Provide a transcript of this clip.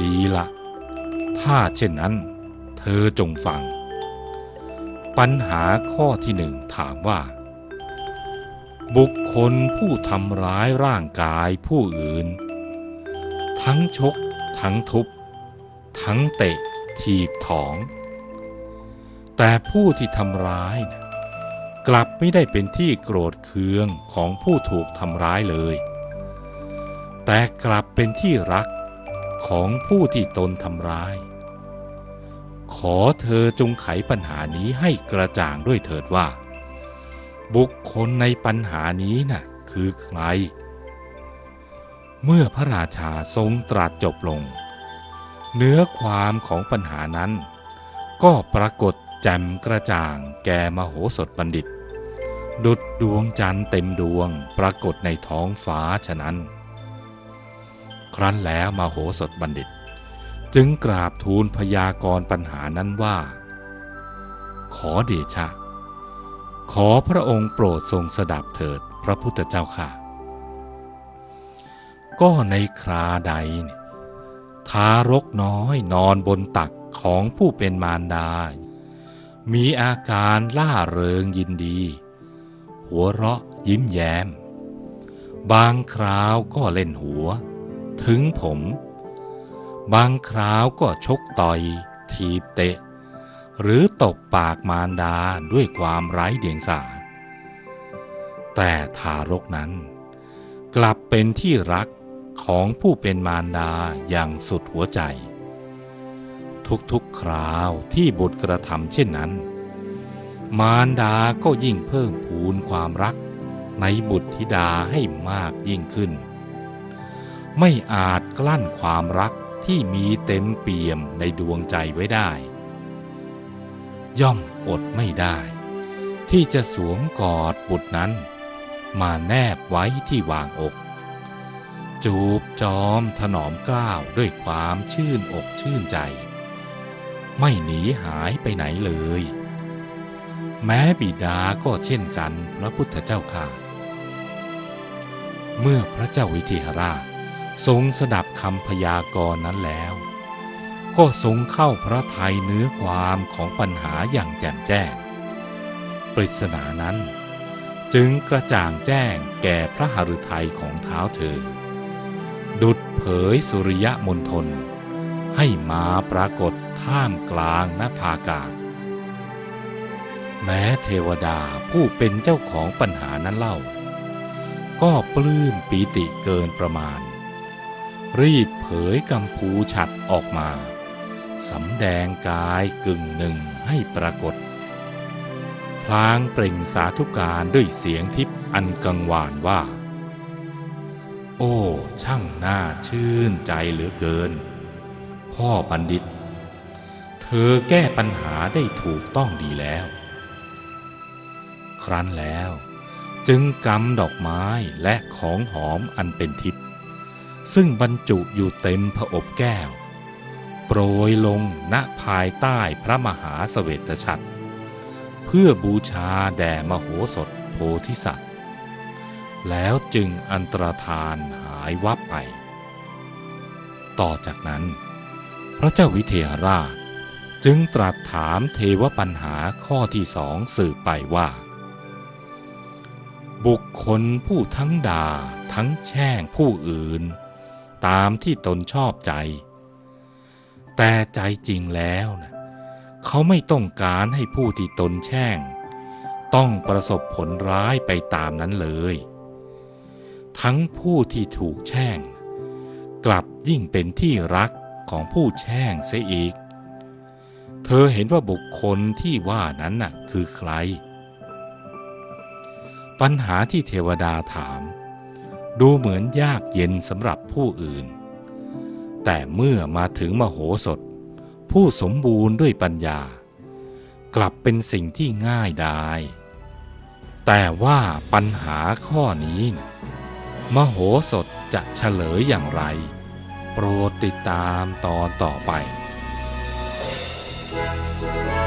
ดีละ ถ้าเช่นนั้นเธอจงฟัง ปัญหาข้อที่หนึ่งถามว่า บุคคลผู้ทำร้ายร่างกายผู้อื่น ทั้งชก ทั้งทุบ ทั้งเตะ ถีบถอง แต่ผู้ที่ทำร้ายนะกลับไม่ได้เป็นที่โกรธเคืองของผู้ถูกทำร้ายเลย แต่กลับเป็นที่รัก ของผู้ที่ตนทำร้าย ขอเธอจงไขปัญหานี้ให้กระจ่างด้วยเถิดว่า บุคคลในปัญหานี้น่ะคือใคร เมื่อพระราชาทรงตรัสจบลง เนื้อความของปัญหานั้น ก็ปรากฏแจ่มกระจ่างแก่มโหสถบัณฑิต ดุดดวงจันทร์เต็มดวงปรากฏในท้องฟ้าฉะนั้น ครั้นแล้วมโหสถบัณฑิต จึงกราบทูลพยากรณ์ปัญหานั้นว่า ขอเดชะ ขอพระองค์โปรดทรงสดับเถิดพระพุทธเจ้าค่ะ ก็ในคราใด ทารกน้อยนอนบนตักของผู้เป็นมารดา มีอาการล่าเริงยินดี หัวเราะยิ้มแย้ม บางคราวก็เล่นหัว ถึงผม บางคราวก็ชกต่อยทีบเตะ หรือตบปากมารดาด้วยความไร้เดียงสา แต่ทารกนั้น กลับเป็นที่รักของผู้เป็นมารดาอย่างสุดหัวใจ ทุกๆคราวที่บุตรกระทำเช่นนั้น มารดาก็ยิ่งเพิ่มพูนความรักในบุตรธิดาให้มากยิ่งขึ้น ไม่อาจกลั้นความรักที่มีเต็มเปี่ยมในดวงใจไว้ได้ ย่อมอดไม่ได้ ที่จะสวมกอดบุตรนั้น มาแนบไว้ที่วางอก จูบจอมถนอมกล้าวด้วยความชื่นอกชื่นใจ ไม่หนีหายไปไหนเลย แม้บิดาก็เช่นกันพระพุทธเจ้าค่ะ เมื่อพระเจ้าวิเทหราช ทรงสดับคำพยากรณ์นั้นแล้ว ก็ทรงเข้าพระทัยเนื้อความของปัญหาอย่างแจ่มแจ้ง ปริศนานั้น จึงกระจ่างแจ้งแก่พระหฤทัยของเท้าเธอ ดุดเผยสุริยมณฑลให้มาปรากฏท่ามกลางนภากาศ แม้เทวดาผู้เป็นเจ้าของปัญหานั้นเล่า ก็ปลื้มปีติเกินประมาณ รีบเผยกำพูฉัดออกมาสำแดงกายกึ่งหนึ่งให้ปรากฏ พลางเปล่งสาธุการด้วยเสียงทิพย์อันกังวานว่า โอ้ช่างน่าชื่นใจเหลือเกิน พ่อบัณฑิต เธอแก้ปัญหาได้ถูกต้องดีแล้ว ครั้นแล้วจึงกำดอกไม้และของหอมอันเป็นทิพย์ ซึ่งบรรจุอยู่เต็มผอบแก้ว โปรยลงณภายใต้พระมหาเสวตฉัตร เพื่อบูชาแด่มโหสถโพธิสัตว์ แล้วจึงอันตรธานหายวับไป ต่อจากนั้น พระเจ้าวิเทหราชจึงตรัสถามเทวปัญหาข้อที่สองสืบไปว่า บุคคลผู้ทั้งด่าทั้งแช่งผู้อื่น ตามที่ตนชอบใจ แต่ใจจริงแล้วนะเขาไม่ต้องการให้ผู้ที่ตนแช่ง ต้องประสบผลร้ายไปตามนั้นเลย ทั้งผู้ที่ถูกแช่ง กลับยิ่งเป็นที่รักของผู้แช่งเสียอีก เธอเห็นว่าบุคคลที่ว่านั้นน่ะคือใคร ปัญหาที่เทวดาถาม ดูเหมือนยากเย็นสำหรับผู้อื่น แต่เมื่อมาถึงมโหสถ ผู้สมบูรณ์ด้วยปัญญา กลับเป็นสิ่งที่ง่ายดาย แต่ว่าปัญหาข้อนี้นะมโหสถจะเฉลยอย่างไร โปรดติดตามตอนต่อไป Thank